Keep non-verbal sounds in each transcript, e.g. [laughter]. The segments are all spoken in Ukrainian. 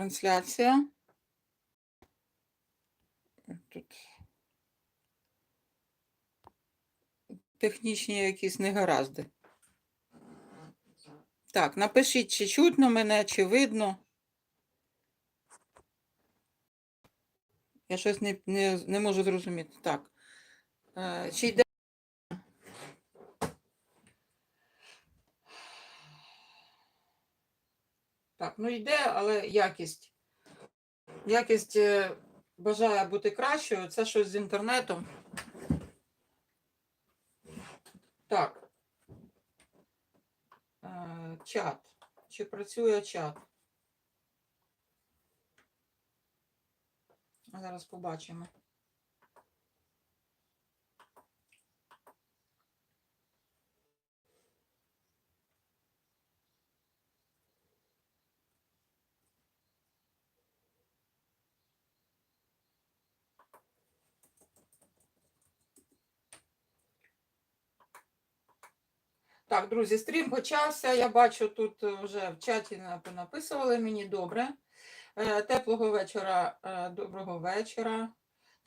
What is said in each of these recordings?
трансляція. Тут технічні якісь негаразди. Так, напишіть, чи чутно мене, чи видно. Я щось не, не, не можу зрозуміти. Так. Е, чи йде. Так, ну йде, але якість. Якість е, бажає бути кращою. Це щось з інтернетом. Так. Е, Чат. Чи працює чат? Зараз побачимо. Так, друзі, стрім почався. Я бачу, тут е, вже в чаті написували мені добре. Е, Теплого вечора, е, доброго вечора.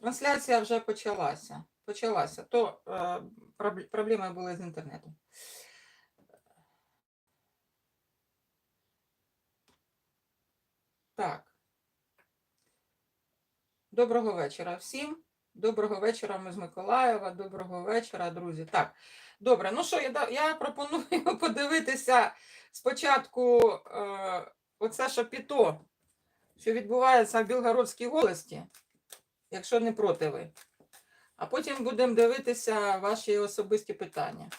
Трансляція вже почалася. Почалася. То проблеми були з інтернетом. Так. Доброго вечора всім. Доброго вечора, ми з Миколаєва. Доброго вечора, друзі. Так, добре. Ну що, я, я пропоную [laughs] подивитися спочатку е, оце шапіто, що відбувається в Білгородській волості, якщо не проти ви. А потім будемо дивитися ваші особисті питання.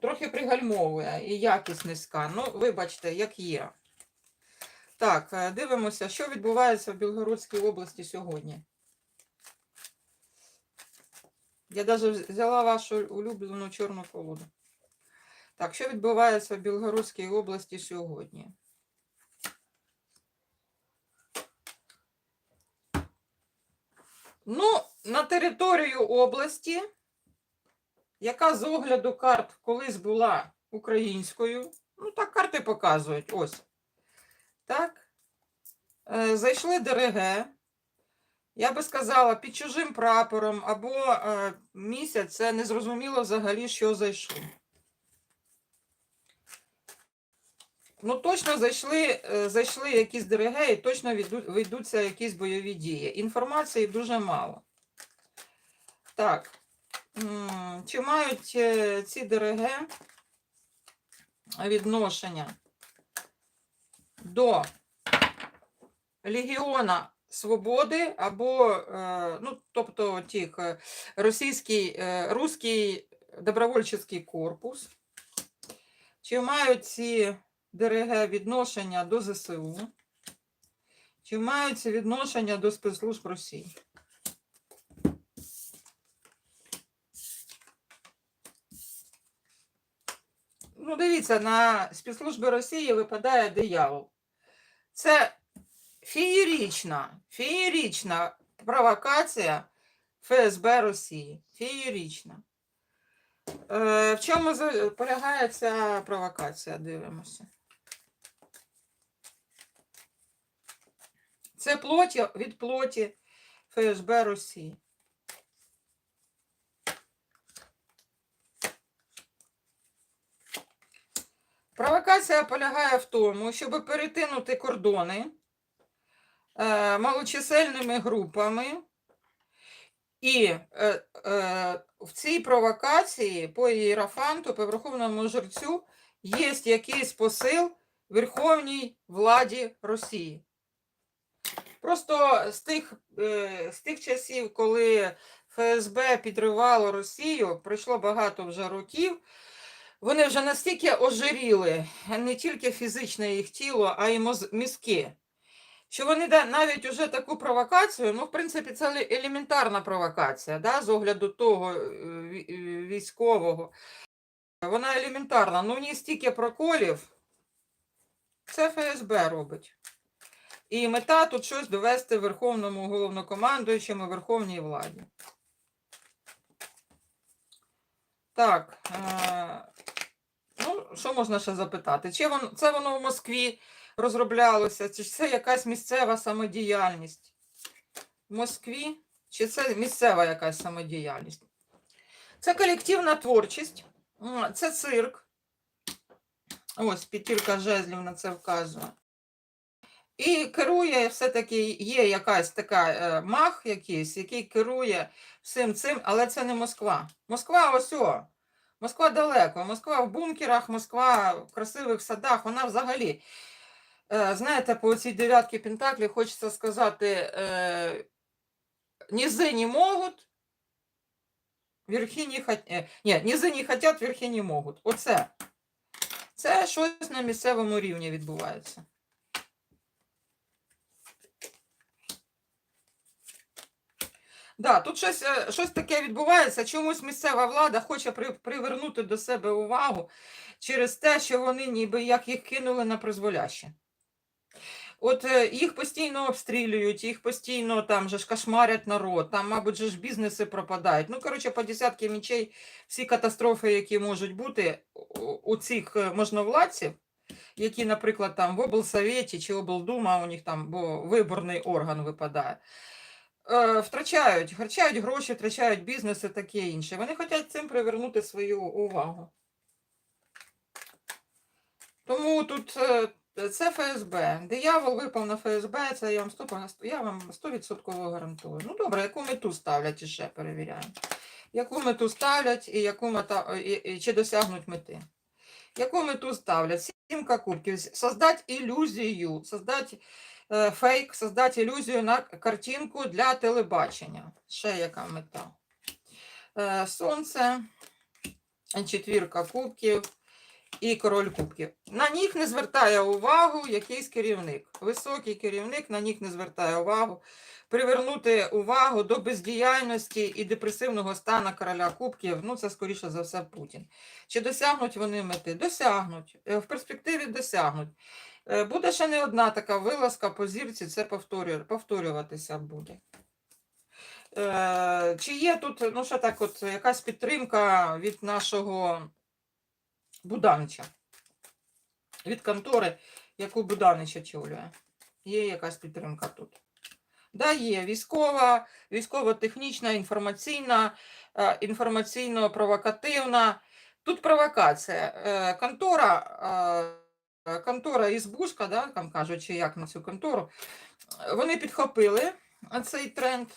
Трохи пригальмовує і якість низька. Ну, вибачте, як є. Так, е, дивимося, що відбувається в Білгородській області сьогодні. Я навіть взяла вашу улюблену чорну колоду. Так, що відбувається в Білгородській області сьогодні? Ну, на територію області, яка з огляду карт колись була українською, ну так карти показують, ось. Так. Е, Зайшли ДРГ. Я би сказала, під чужим прапором або е, місяць це незрозуміло взагалі, що зайшло. Ну, точно зайшли, е, зайшли якісь і точно ведуть, ведуться якісь бойові дії. Інформації дуже мало. Так. Чи мають е, ці ДРГ відношення до Легіона Свободи або, е, ну, тобто тих е, російський, е, руський добровольчий корпус? Чи мають ці ДРГ відношення до ЗСУ? Чи мають ці відношення до спецслужб Росії? Ну, дивіться, на спецслужби Росії випадає диявол. Це феєрічна, феєрічна провокація ФСБ Росії. Феєрічна. Е, в чому полягає ця провокація? Дивимося. Це плоті від плоті ФСБ Росії. Провокація полягає в тому, щоб перетинути кордони малочисельними групами, і е, е, в цій провокації по Єрафанту, по Верховному жерцю, є якийсь посил Верховній владі Росії. Просто з тих, е, з тих часів, коли ФСБ підривало Росію, пройшло багато вже років. Вони вже настільки ожиріли не тільки фізичне їх тіло, а й мізки. Що вони да- навіть уже таку провокацію, ну, в принципі, це елементарна провокація, да, з огляду того е, е, військового. Вона елементарна, ну в ній стільки проколів. Це ФСБ робить. І мета тут щось довести Верховному головнокомандуючому Верховній владі. Так. Е- Ну, що можна ще запитати? Чи воно, це воно в Москві розроблялося, чи це якась місцева самодіяльність? В Москві? Чи це місцева якась самодіяльність? Це колективна творчість, це цирк. Ось п'ятірка жезлів на це вказує. І керує все-таки є якась така е, мах якийсь, який керує всім цим, але це не Москва. Москва ось о. Москва далеко. Москва в бункерах, Москва в красивих садах. Вона взагалі, знаєте, по цій дев'ятки Пентаклів хочеться сказати, низи не можуть, верхи не хотять. Ні, низи не хотять, верхи не можуть. Оце. Це щось на місцевому рівні відбувається. Да, тут щось, е, щось таке відбувається. Чомусь місцева влада хоче при, привернути до себе увагу через те, що вони ніби як їх кинули на призволяще. От е, їх постійно обстрілюють, їх постійно там же ж кошмарять народ, там, мабуть, же ж бізнеси пропадають. Ну, коротше, по десятки мічей всі катастрофи, які можуть бути у- цих е, можновладців, які, наприклад, там в облсовєті чи облдума, у них там бо виборний орган випадає. Е, Втрачають, втрачають гроші, втрачають бізнес і таке інше. Вони хочуть цим привернути свою увагу. Тому тут це ФСБ. Диявол випав на ФСБ, це я вам 100%, я вам 100% гарантую. Ну добре, яку мету ставлять іще перевіряємо. Яку мету ставлять і, яку мета, і, і чи досягнуть мети. Яку мету ставлять? Сімка кубків. Создать ілюзію, создать е, фейк, создать ілюзію на картинку для телебачення. Ще яка мета? Е, сонце, четвірка кубків і король кубків. На них не звертає увагу якийсь керівник. Високий керівник на них не звертає увагу. Привернути увагу до бездіяльності і депресивного стану короля кубків, ну це скоріше за все Путін. Чи досягнуть вони мети? Досягнуть. Е, В перспективі досягнуть. Е, Буде ще не одна така вилазка по зірці, це повторюватися буде. Е, Чи є тут, ну що так, от якась підтримка від нашого Буданича? Від контори, яку Буданич очолює? Є якась підтримка тут? Да, є військова, військово-технічна, інформаційна, е, інформаційно-провокативна. Тут провокація. Е, Контора, е, контора Ізбушка, да, там кажуть, чи як на цю контору, вони підхопили цей тренд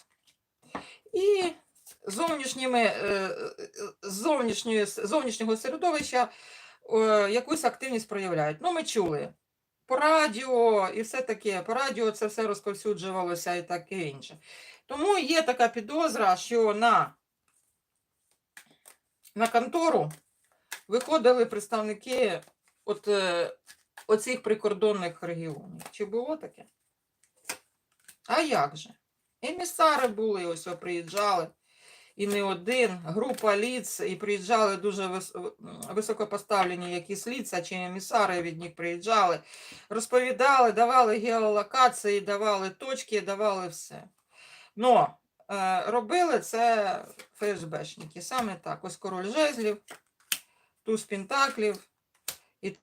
і зовнішніми, е, з зовнішньої, зовнішнього середовища е, якусь активність проявляють. Ну, ми чули. По радіо і все таке, по радіо це все розповсюджувалося і таке інше. Тому є така підозра, що на, на контору виходили представники от, е, оцих прикордонних регіонів. Чи було таке? А як же? Емісари були, ось приїжджали. І не один, група ліц, і приїжджали дуже вис- високопоставлені якісь ліца, чи емісари від них приїжджали, розповідали, давали геолокації, давали точки, давали все. Но е, робили це ФСБшники. Саме так. Ось король жезлів, туз пентаклів і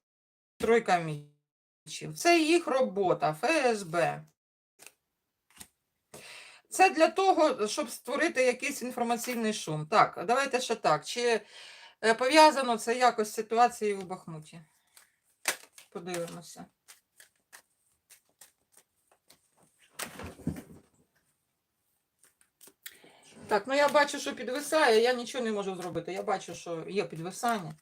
тройка мічів. Це їх робота, ФСБ. Це для того, щоб створити якийсь інформаційний шум. Так, давайте ще так. Чи е, пов'язано це якось з ситуацією в Бахмуті? Подивимося. Так, ну я бачу, що підвисає, я нічого не можу зробити. Я бачу, що є підвисання.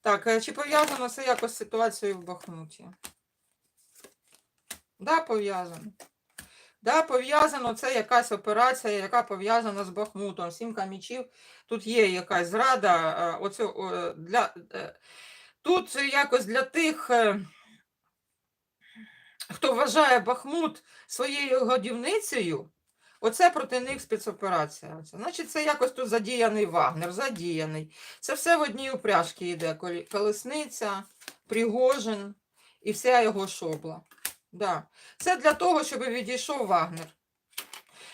Так, е, чи пов'язано це якось з ситуацією в Бахмуті? Да, пов'язано. Да, пов'язано, це якась операція, яка пов'язана з Бахмутом. Сімка мічів. Тут є якась зрада. е, Оце, для, е, тут якось для тих, е, хто вважає Бахмут своєю годівницею, оце проти них спецоперація. Значить, це якось тут задіяний Вагнер, задіяний. Це все в одній упряжці йде. Колесниця, Пригожин і вся його шобла. Да. Це для того, щоб відійшов Вагнер.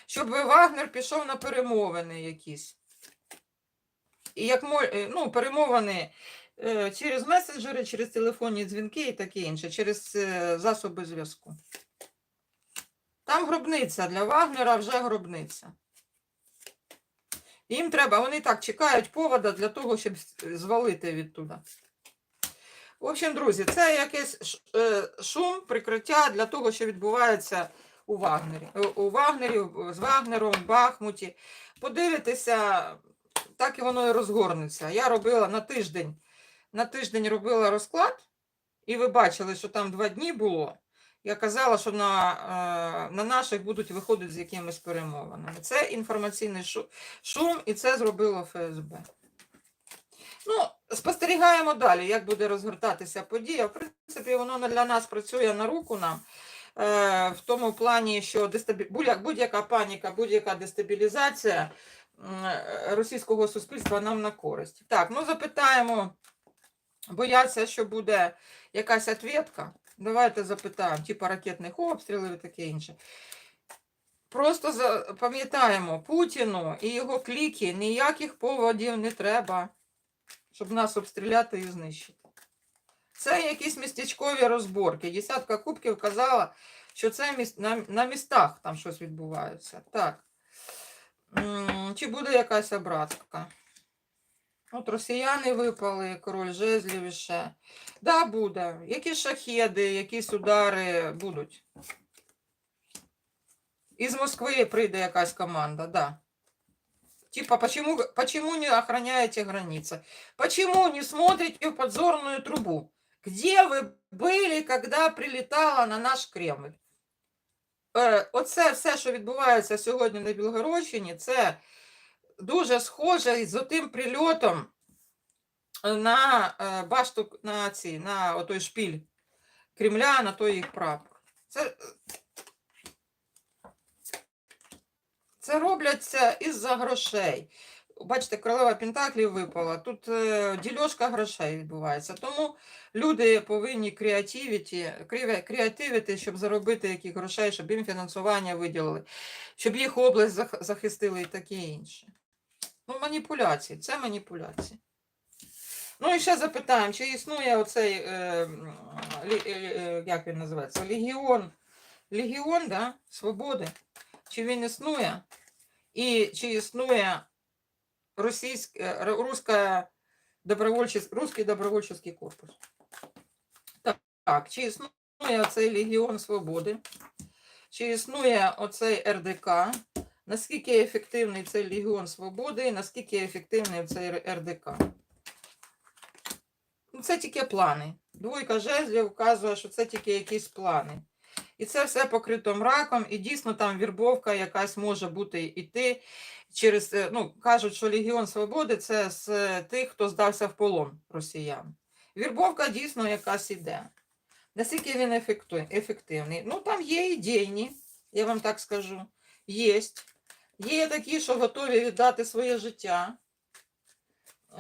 Щоб Вагнер пішов на перемовини якісь. І як е, ну, перемовини Е, Через месенджери, через телефонні дзвінки і таке інше, через е, засоби зв'язку. Там гробниця для Вагнера вже гробниця. Їм треба, вони так чекають повода для того, щоб звалити відтуда. В общем, друзі, це якийсь е, шум, прикриття для того, що відбувається у Вагнері. Е, У Вагнері, з Вагнером, в Бахмуті. Подивитися, так і воно і розгорнеться. Я робила на тиждень. На тиждень робила розклад, і ви бачили, що там два дні було. Я казала, що на, е, на наших будуть виходити з якимись перемовинами. Це інформаційний шум, і це зробило ФСБ. Ну, спостерігаємо далі, як буде розгортатися подія. В принципі, воно для нас працює на руку нам. е, В тому плані, що будь-яка паніка, будь-яка дестабілізація е, російського суспільства нам на користь. Так, ну запитаємо, бояться, що буде якась ответка. Давайте запитаємо, типу ракетних обстрілів і таке інше. Просто пам'ятаємо, Путіну і його кліки ніяких поводів не треба, щоб нас обстріляти і знищити. Це якісь містечкові розборки. Десятка кубків казала, що це на, містах там щось відбувається. Так. Чи буде якась обратка? От росіяни випали, король жезлів іще. Да, буде. Якісь шахеди, якісь удари будуть. Із Москви прийде якась команда, да. Типа, почему, почему не охраняете границы? Почему не смотрите в подзорную трубу? Где вы были, когда прилітала на наш Кремль? Е, оце все, що відбувається сьогодні на Білгородщині, це дуже схоже з тим прильотом на е, башту, на, ці, на отой шпіль Кремля, на той їх прапор. Це, це робляться із-за грошей. Бачите, королева Пентаклів випала. Тут е, дільошка грошей відбувається. Тому люди повинні креативіті, креативити, щоб заробити яких грошей, щоб їм фінансування виділили, щоб їх область зах- захистили і таке інше. Ну, маніпуляції, це маніпуляції. Ну і ще запитаємо, чи існує оцей, е, е, е, як він називається, легіон, легіон, да? Свободи. Чи він існує? І чи існує російська, е, руська добровольчий, русський добровольчий корпус? Так, так, чи існує оцей Легіон Свободи? Чи існує оцей РДК? Наскільки ефективний цей Легіон Свободи і наскільки ефективний цей РДК? Ну, це тільки плани. Двойка жезлів вказує, що це тільки якісь плани. І це все покрито мраком, і дійсно там вірбовка якась може бути іти через. е, Ну, кажуть, що Легіон Свободи це з е, тих, хто здався в полон росіян. Вірбовка дійсно якась іде. Наскільки він ефективний? Ну, там є ідейні, я вам так скажу. Є. Є такі, що готові віддати своє життя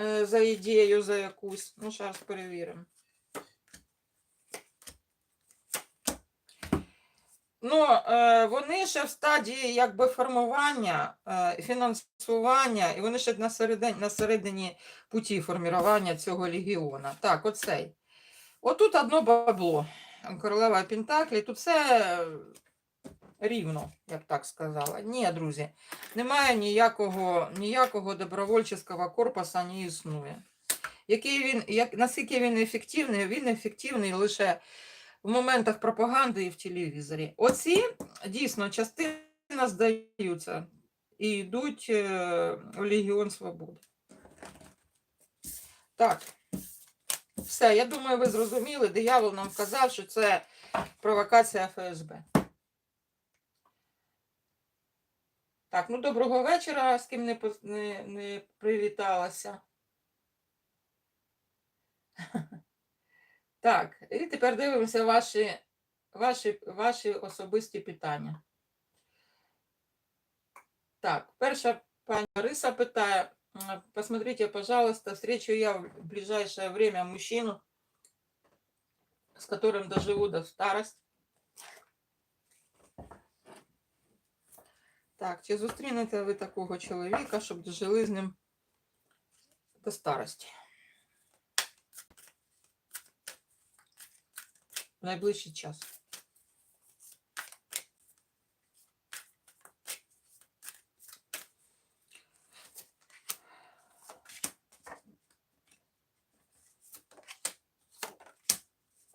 е, за ідею, за якусь. Ну, зараз перевіримо. Ну, е, вони ще в стадії якби формування, е, фінансування, і вони ще на середині, на середині путі формування цього легіона. Так, оцей. Отут одно бабло. Королева Пентаклі, тут все рівно, я б так сказала. Ні, друзі, немає ніякого, ніякого добровольчого корпусу не існує. Який він, як, наскільки він ефективний, він ефективний лише в моментах пропаганди і в телевізорі. Оці дійсно частина здаються і йдуть е, в Легіон Свободи. Так. Все, я думаю, ви зрозуміли. Диявол нам казав, що це провокація ФСБ. Так, ну доброго вечора, з ким не, не, не привіталася. Так, і тепер дивимося ваші, ваші, ваші особисті питання. Так, перша пані Лариса питає, посмотрите, пожалуйста, встречу я в ближайшее время мужчину, с которым доживу до старости. Так, чи зустрінете ви такого чоловіка, щоб дожили з ним до старості? В найближчий час.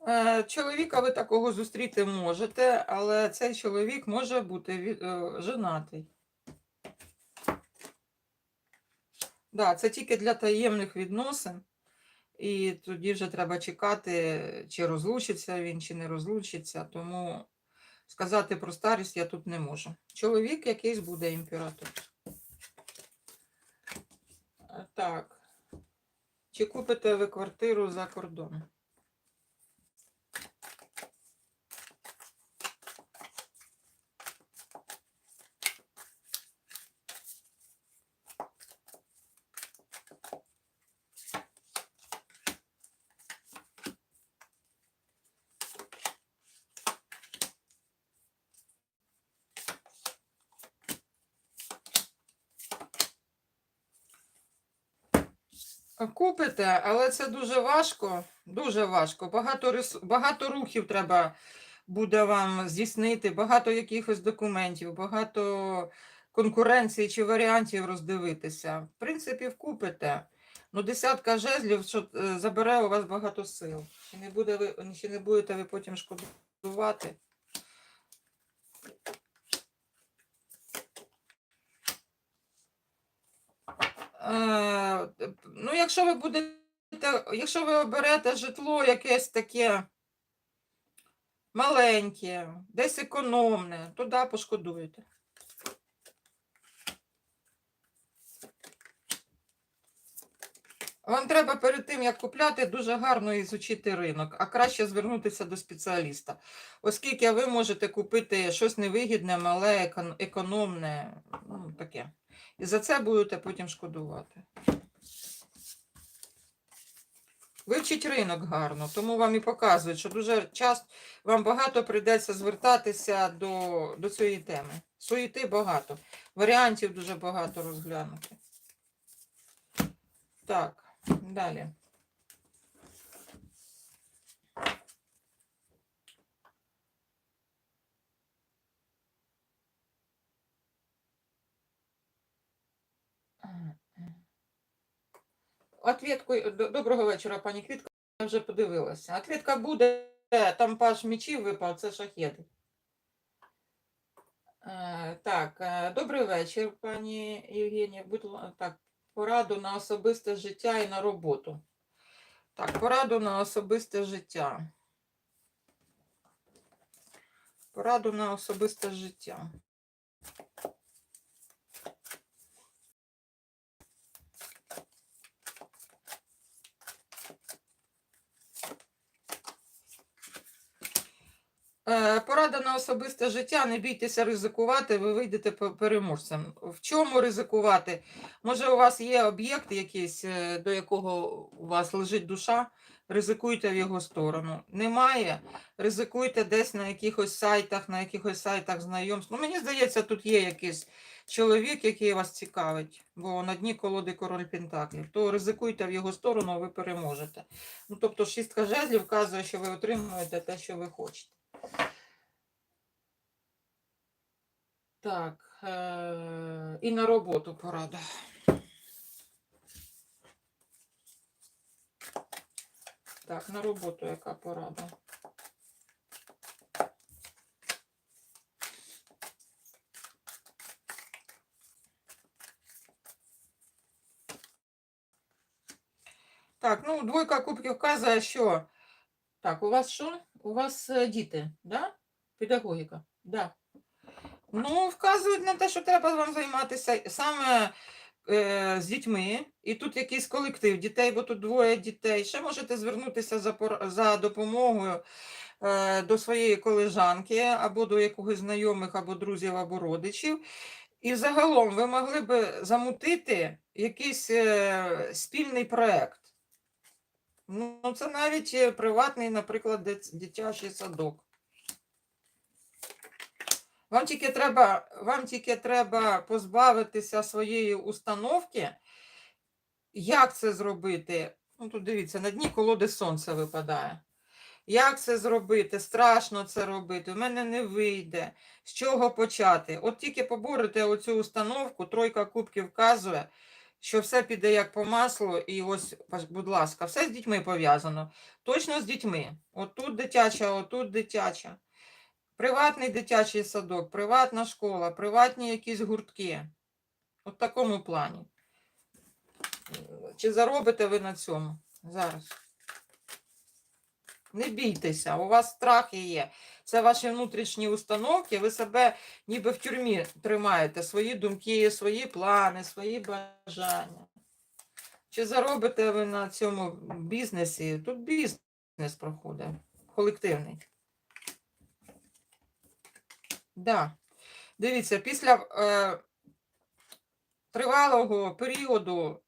Е, Чоловіка ви такого зустріти можете, але цей чоловік може бути е, женатий. Да, це тільки для таємних відносин. І тоді вже треба чекати, чи розлучиться він, чи не розлучиться. Тому сказати про старість я тут не можу. Чоловік якийсь буде імператор. Так. Чи купите ви квартиру за кордоном? Купите, але це дуже важко. Дуже важко. Багато, рес... багато рухів треба буде вам здійснити, багато якихось документів, багато конкуренції чи варіантів роздивитися. В принципі, вкупите. Ну, десятка жезлів, що е, забере у вас багато сил. Чи не, буде ви... чи не будете ви потім шкодувати? Ну, якщо ви будете, якщо ви оберете житло якесь таке маленьке, десь економне, то да, пошкодуєте. Вам треба перед тим, як купляти, дуже гарно ізучити ринок, а краще звернутися до спеціаліста, оскільки ви можете купити щось невигідне, мале, економне, ну, таке. І за це будете потім шкодувати. Вивчіть ринок гарно, тому вам і показують, що дуже часто вам багато прийдеться звертатися до, до цієї теми. Суєти багато, варіантів дуже багато розглянути. Так, далі. Ответку, доброго вечора, пані Квітка. Я вже подивилася. Ответка буде, там паш мечів випав, це шахеди. Е, Так, е, добрий вечір, пані Євгенія. Будь так, пораду на особисте життя і на роботу. Так, пораду на особисте життя. Пораду на особисте життя. Порада на особисте життя. Не бійтеся ризикувати, ви вийдете переможцем. В чому ризикувати? Може, у вас є об'єкт якийсь, е, до якого у вас лежить душа, ризикуйте в його сторону. Немає, ризикуйте десь на якихось сайтах, на якихось сайтах знайомств. Ну, мені здається, тут є якийсь чоловік, який вас цікавить, бо на дні колоди король Пентаклів. То ризикуйте в його сторону, ви переможете. Ну, тобто, шістка жезлів вказує, що ви отримуєте те, що ви хочете. Так, і на роботу порада. Так, на роботу яка порада? Так, ну, двойка кубків вказує, що. Так, у вас що? У вас е, діти, да? Педагогіка, да. Ну, вказують на те, що треба вам займатися саме е, з дітьми. І тут якийсь колектив дітей, бо тут двоє дітей. Ще можете звернутися за, за допомогою е, до своєї колежанки, або до якогось знайомих, або друзів, або родичів. І загалом ви могли би замутити якийсь е, спільний проєкт. Ну, це навіть е, приватний, наприклад, дитячий садок. Вам тільки треба, вам тільки треба позбавитися своєї установки. Як це зробити? Ну, тут дивіться, на дні колоди сонце випадає. Як це зробити? Страшно це робити. У мене не вийде. З чого почати? От тільки поборете оцю установку, тройка кубків вказує, що все піде як по маслу, і ось, будь ласка, все з дітьми пов'язано. Точно з дітьми. Отут дитяча, отут дитяча. Приватний дитячий садок, приватна школа, приватні якісь гуртки. От такому плані. Чи заробите ви на цьому зараз? Не бійтеся, у вас страхи є. Це ваші внутрішні установки, ви себе ніби в тюрмі тримаєте, свої думки, свої плани, свої бажання. Чи заробите ви на цьому бізнесі? Тут бізнес проходить, колективний. Да. Дивіться, після е, тривалого періоду,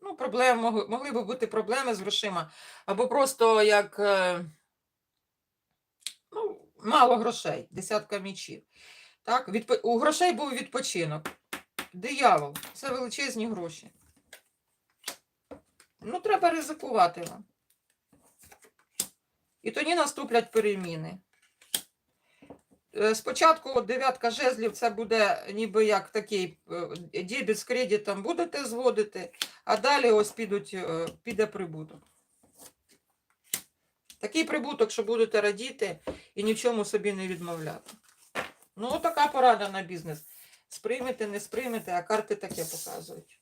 ну, проблем, могли, могли б бути проблеми з грошима, або просто як е, ну, мало грошей, десятка мічів. Так? Відпо... У грошей був відпочинок. Диявол, це величезні гроші. Ну, треба ризикувати вам. І тоді наступлять переміни. Е, Спочатку дев'ятка жезлів це буде ніби як такий е, дебіт з кредитом будете зводити, а далі ось підуть, е, піде прибуток. Такий прибуток, що будете радіти і ні в чому собі не відмовляти. Ну, така порада на бізнес. Сприймете, не сприймете, а карти таке показують.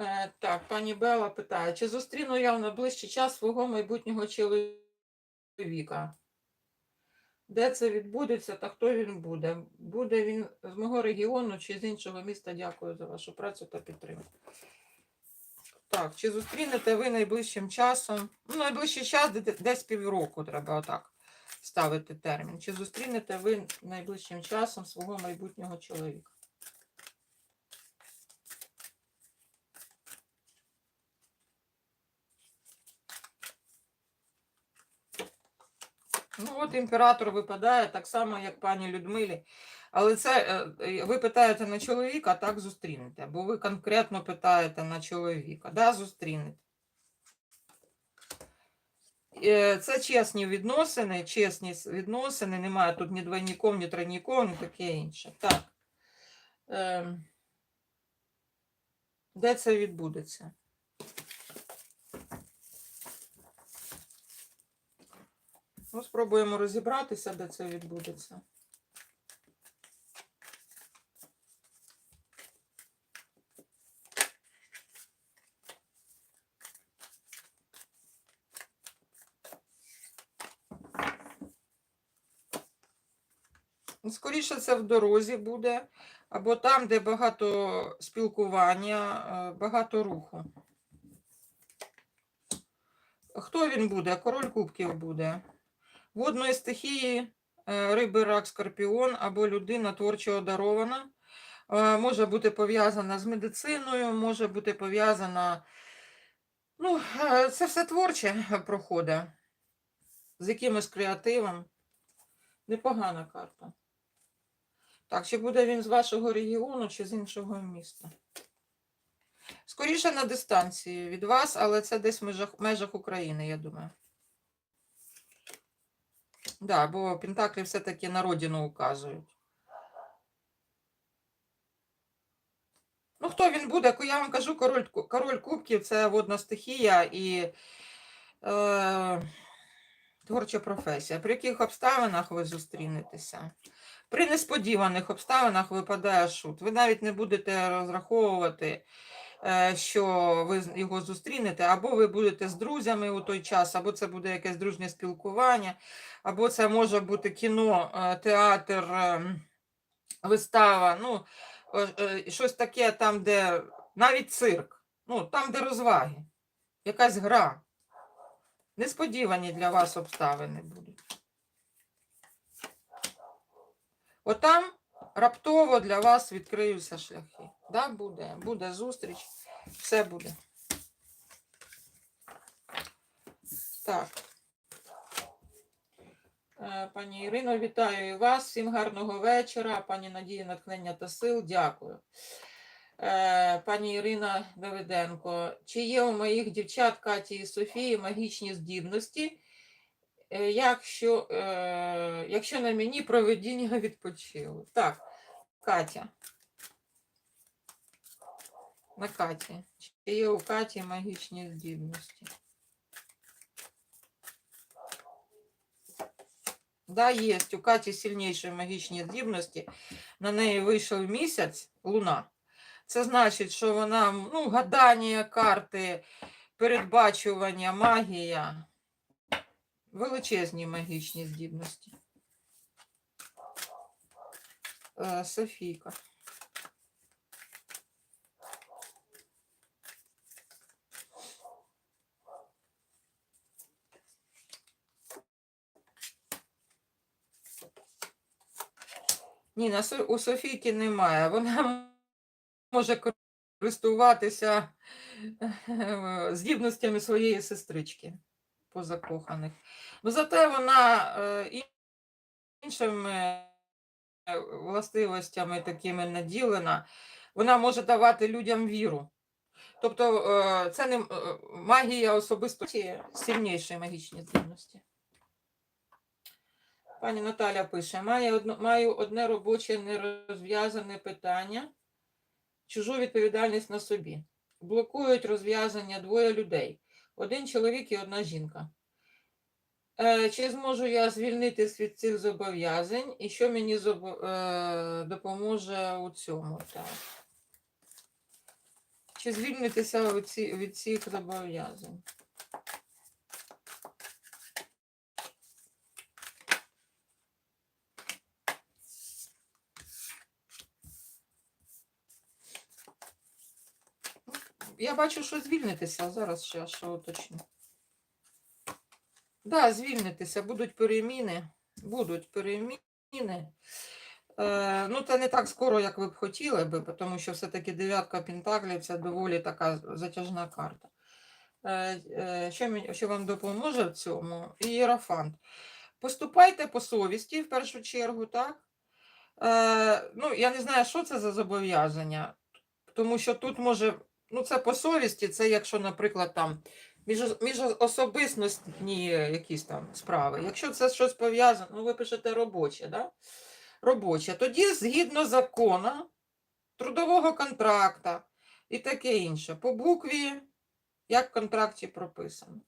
Е, так, пані Бела питає, чи зустріну я в найближчий час свого майбутнього чоловіка? Де це відбудеться та хто він буде? Буде він з мого регіону чи з іншого міста? Дякую за вашу працю та підтримку. Так, чи зустрінете ви найближчим часом? Ну, найближчий час десь півроку треба отак ставити термін. Чи зустрінете ви найближчим часом свого майбутнього чоловіка? Ну, от імператор випадає так само, як пані Людмилі. Але це е, е, ви питаєте на чоловіка, так зустрінете. Бо ви конкретно питаєте на чоловіка. Да, зустрінете. Е, Це чесні відносини, чесні відносини, немає тут ні двойників, ні тройників, ні таке інше. Так. Ем, Де це відбудеться? Ну, спробуємо розібратися, де це відбудеться. Ну, Скоріше це в дорозі буде, або там, де багато спілкування, е, багато руху. Хто він буде? Король кубків буде. Водної стихії, е, риби, рак, скорпіон або людина творчо одарована. Е, Може бути пов'язана з медициною, може бути пов'язана. Ну, е, це все творче проходить. З якимось креативом. Непогана карта. Так, чи буде він з вашого регіону, чи з іншого міста? Скоріше на дистанції від вас, але це десь в межах, межах України, я думаю. Да, бо Пентаклі все-таки на родину указують. Ну, хто він буде? Я вам кажу, король, король кубків це водна стихія і е, творча професія. При яких обставинах ви зустрінетеся? При несподіваних обставинах випадає шут. Ви навіть не будете розраховувати, що ви його зустрінете, або ви будете з друзями у той час, або це буде якесь дружнє спілкування, або це може бути кіно, е, театр, е, вистава. Ну, е, е, щось таке там, де навіть цирк, ну, там, де розваги, якась гра. Несподівані для вас обставини будуть. Отам раптово для вас відкриються шляхи. Да, буде, буде зустріч, все буде. Так. Е, Пані Ірино, вітаю вас. Всім гарного вечора. Пані Надії, натхнення та сил. Дякую. Е, Пані Ірина Давиденко, чи є у моїх дівчат Каті і Софії магічні здібності, е, якщо, якщо на мені проведіння відпочило? Так, Катя. На Каті. Чи є у Каті магічні здібності? Да, есть. У Каті сильніші магічні здібності. На неї вийшов місяць, луна. Це значить, що вона ну, гадання карти, передбачування, магія. Величезні магічні здібності. Е, Софійка. Ні, у Софійки немає. Вона може користуватися е, здібностями своєї сестрички позакоханих. Ну, зате вона е, іншими е, властивостями такими наділена, вона може давати людям віру. Тобто це не магія особистості, сильніші магічні здібності. Пані Наталя пише: маю, одно, маю одне робоче нерозв'язане питання, чужу відповідальність на собі. Блокують розв'язання двоє людей: один чоловік і одна жінка. Е, чи зможу я звільнитись від цих зобов'язань і що мені зобо- е, допоможе у цьому? Так. Чи звільнитися від цих зобов'язань? Я бачу, що звільнитися. Зараз ще що уточню. Да, звільнитися, будуть переміни. Будуть переміни. Е, ну, це не так скоро, як ви б хотіли би, тому що все-таки дев'ятка Пентаклів це доволі така затяжна карта. Е, е, що, що вам допоможе в цьому? Ієрофант. Поступайте по совісті в першу чергу, так? Е, ну, я не знаю, що це за зобов'язання, тому що тут може, ну, це по совісті, це якщо, наприклад, там між, міжособистісні якісь там справи. Якщо це щось пов'язане, ну ви пишете робоче, да? робоче, тоді згідно закону, трудового контракта і таке інше. По букві, як в контракті прописано.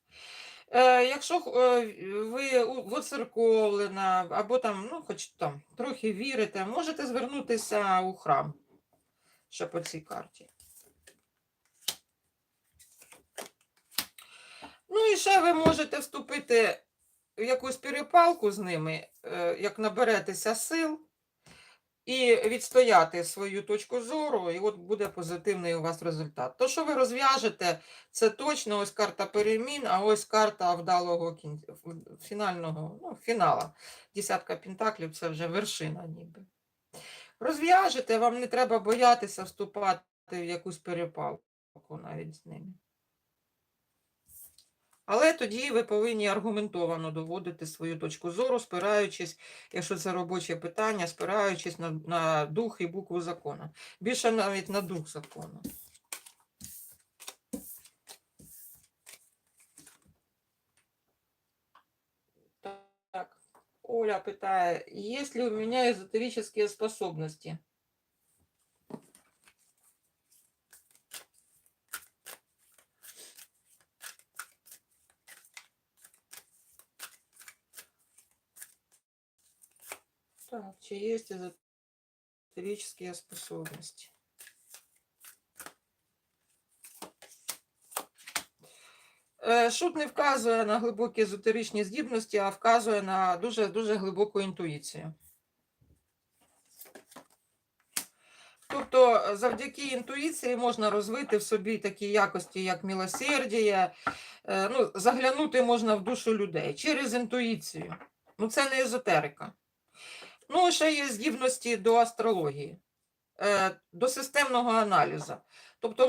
Е, якщо е, ви воцерковлена або там, ну, хоч там трохи вірите, можете звернутися у храм ще по цій карті. Ну і ще ви можете вступити в якусь перепалку з ними, е, як наберетеся сил, і відстояти свою точку зору, і от буде позитивний у вас результат. То, що ви розв'яжете, це точно ось карта перемін, а ось карта вдалого кін... фінального, ну, фінала. Десятка пентаклів це вже вершина ніби. Розв'яжете, вам не треба боятися вступати в якусь перепалку навіть з ними. Але тоді ви повинні аргументовано доводити свою точку зору, спираючись, якщо це робоче питання, спираючись на, на дух і букву закону. Більше навіть на дух закону. Так, Оля питає, есть ли у меня эзотерические способности? Так, чи есть эзотерические способности? Е, Шут не вказує на глибокі езотеричні здібності, а вказує на дуже дуже глибоку інтуїцію. Тобто, завдяки інтуїції можна розвити в собі такі якості, як милосердія, е, ну, заглянути можна в душу людей через інтуїцію. Ну, це не езотерика. Ну, ще є здібності до астрології, е, до системного аналізу. Тобто